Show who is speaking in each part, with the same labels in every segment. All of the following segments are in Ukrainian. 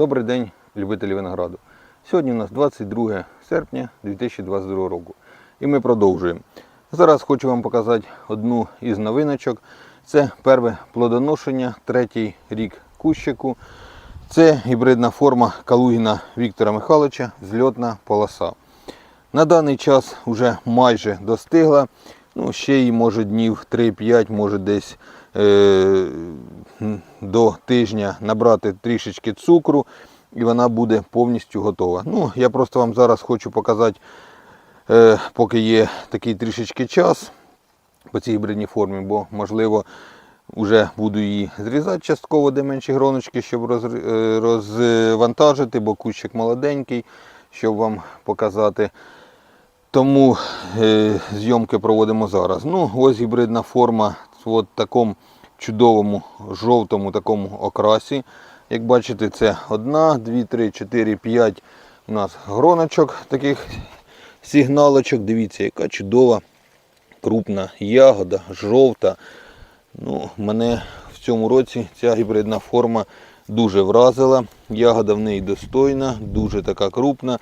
Speaker 1: Добрий день, любителі винограду. Сьогодні у нас 22 серпня 2022 року. І ми продовжуємо. Зараз хочу вам показати одну із новиночок. Це перве плодоношення, третій рік кущику. Це гібридна форма Калугіна Віктора Михайловича, зльотна полоса. На даний час вже майже достигла. Ну, ще їй може днів 3-5, може десь до тижня набрати трішечки цукру і вона буде повністю готова. Ну, я просто вам зараз хочу показати, е, поки є такий трішечки час по цій гібридній формі, бо можливо вже буду її зрізати частково, де менші гроночки, щоб е, розвантажити, бо кущик молоденький, щоб вам показати. Тому е, зйомки проводимо зараз. Ну, ось гібридна форма в такому чудовому жовтому такому окрасі. Як бачите, це одна, дві, три, чотири, п'ять у нас гроночок таких сигналочок. Дивіться, яка чудова крупна ягода, жовта. Ну, мене в цьому році ця гібридна форма дуже вразила. Ягода в неї достойна, дуже така крупна.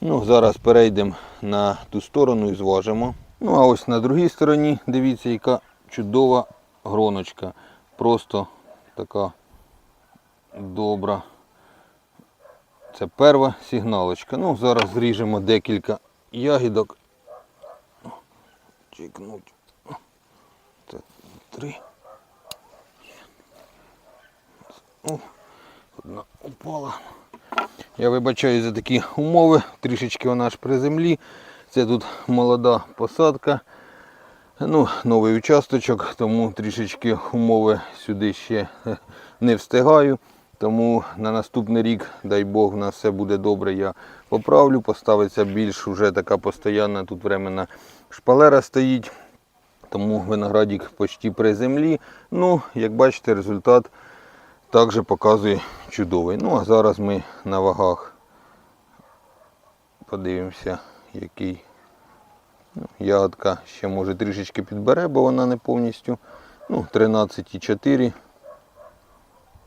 Speaker 1: Ну, зараз перейдемо на ту сторону і зважимо. Ну, а ось на другій стороні, дивіться, яка чудова гроночка. Просто така добра. Це перша сигналочка. Ну, зараз зріжемо декілька ягідок. Чекнуть. Це три. О, одна упала. Я вибачаю за такі умови, трішечки вона ж при землі. Це тут молода посадка. Ну, новий участочок, тому трішечки умови сюди ще не встигаю. Тому на наступний рік, дай Бог, у нас все буде добре, я поправлю. Поставиться більш вже така постійна, тут временна шпалера стоїть. Тому виноградик почти при землі. Ну, як бачите, результат також показує чудовий. Ну, а зараз ми на вагах подивимося, який ягодка ще може трішечки підбере, бо вона не повністю. Ну, 13,4,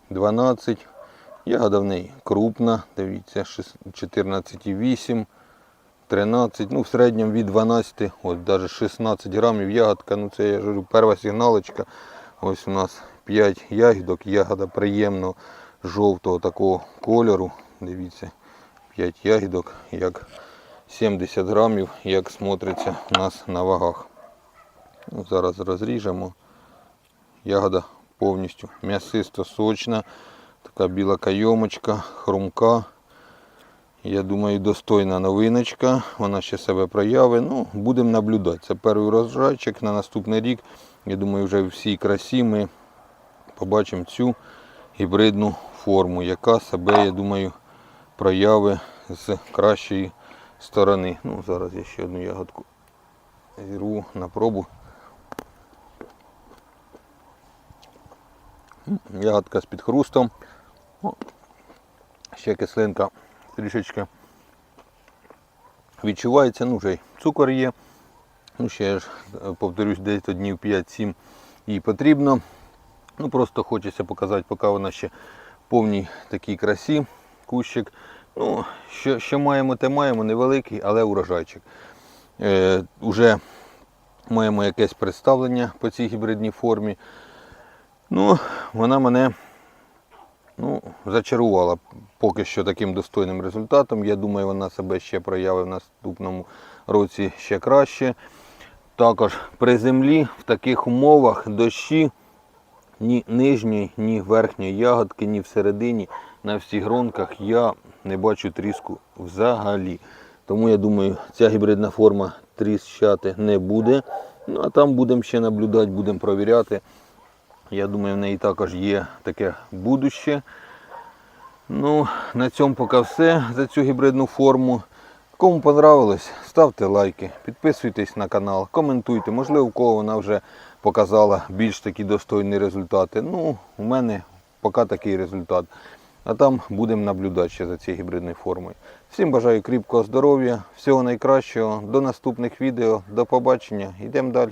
Speaker 1: 12. Ягода в неї крупна, дивіться, 14,8. 13, ну в середньому від 12, ось навіть 16 грамів ягодка, ну це я говорю, перша сигналочка. Ось у нас 5 ягідок, ягода приємно жовтого такого кольору. Дивіться, 5 ягідок, як 70 грамів, як смотриться у нас на вагах. Ну, зараз розріжемо. Ягода повністю м'ясисто сочна, така біла кайомочка, хрумка. Я думаю, достойна новиночка. Вона ще себе проявить. Ну, будемо наблюдати. Це перший розжайчик на наступний рік. Я думаю, вже в всій красі ми побачимо цю гібридну форму, яка себе, я думаю, прояви з кращої сторони. Ну, зараз я ще одну ягодку зірву на пробу. Ягодка з підхрустом. Ще кислинка трішечки відчувається, ну вже й цукор є. Ну, ще я ж повторюсь, десь днів 5-7 їй потрібно. Ну просто хочеться показати, поки вона ще повній такій красі, кущик. Ну, що, що маємо, те маємо, невеликий, але урожайчик. Е, уже маємо якесь представлення по цій гібридній формі. Ну, вона мене ну, зачарувала поки що таким достойним результатом. Я думаю, вона себе ще проявить в наступному році ще краще. Також при землі в таких умовах дощі ні нижньої, ні верхньої ягодки, ні всередині на всіх гронках я не бачу тріску взагалі. Тому я думаю, ця гібридна форма тріщати не буде. Ну а там будемо ще наблюдати, будемо провіряти. Я думаю, в неї також є таке будуще. Ну, на цьому поки все за цю гібридну форму. Кому понравилось, ставте лайки, підписуйтесь на канал, коментуйте. Можливо, у кого вона вже показала більш такі достойні результати. Ну, у мене поки такий результат. А там будемо наблюдати ще за цією гібридною формою. Всім бажаю кріпкого здоров'я, всього найкращого, до наступних відео, до побачення. Йдемо далі.